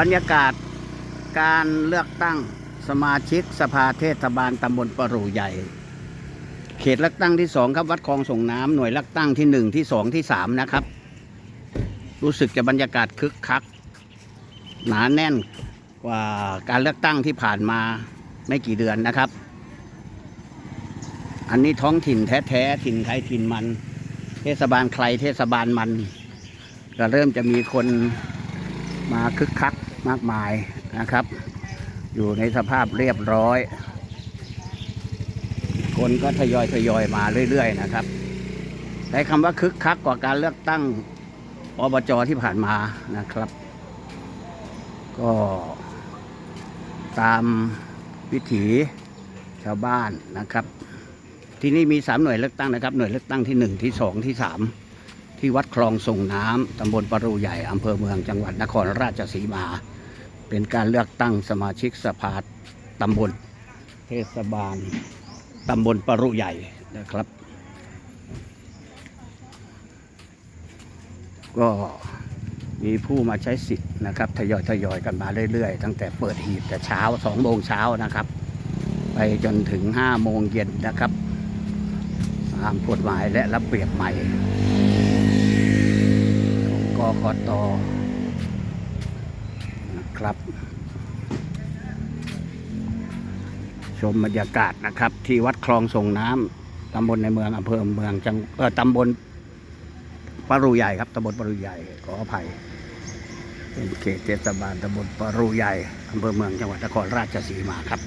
บรรยากาศการเลือกตั้งสมาชิกสภาเทศบาลตำบลปรูใหญ่ เขตเลือกตั้งที่สองครับวัดคลองส่งน้ำหน่วยเลือกตั้งที่หนึ่งที่สองที่สามนะครับ รู้สึกจะบรรยากาศคึกคัก หนาแน่นกว่าการเลือกตั้งที่ผ่านมาไม่กี่เดือนนะครับ อันนี้ท้องถิ่นแท้ๆถิ่นใครถิ่นมัน เทศบาลใครเทศบาลมัน ก็เริ่มจะมีคน มาคึกคักมากมายนะครับ อยู่ในสภาพเรียบร้อย คนก็ทยอยทยอยมาเรื่อย ๆ นะครับใช้คำว่าคึกคักกว่าการเลือกตั้งอบจที่ผ่านมานะครับ ก็ตามวิถีชาวบ้านนะครับ ที่นี่มีสามหน่วยเลือกตั้งนะครับ หน่วยเลือกตั้งที่หนึ่งที่สองที่สาม ที่วัดคลองส่งน้ำตำบลปรูใหญ่อำเภอเมืองจังหวัดนครราชสีมา เป็นการเลือกตั้งสมาชิกสภาตำบล เทศบาลตำบลปรุใหญ่นะครับ ก็มีผู้มาใช้สิทธิ์นะครับทยอยทยอยกันมาเรื่อย ๆ ตั้งแต่เปิดหีบแต่เช้าสองโมงเช้านะครับ ไปจนถึงห้าโมงเย็นนะครับตามกฎหมายและระเบียบใหม่ กตนะครับ ชมบรรยากาศนะครับ ที่วัดคลองส่งน้ำตำบลในเมืองอำเภอเมืองจังเออตำบลปารูใหญ่ครับตำบลปารูใหญ่ขออภัยเป็นเขตเทศบาลตำบลปารูใหญ่อำเภอเมืองจังหวัดนครราชสีมาครับ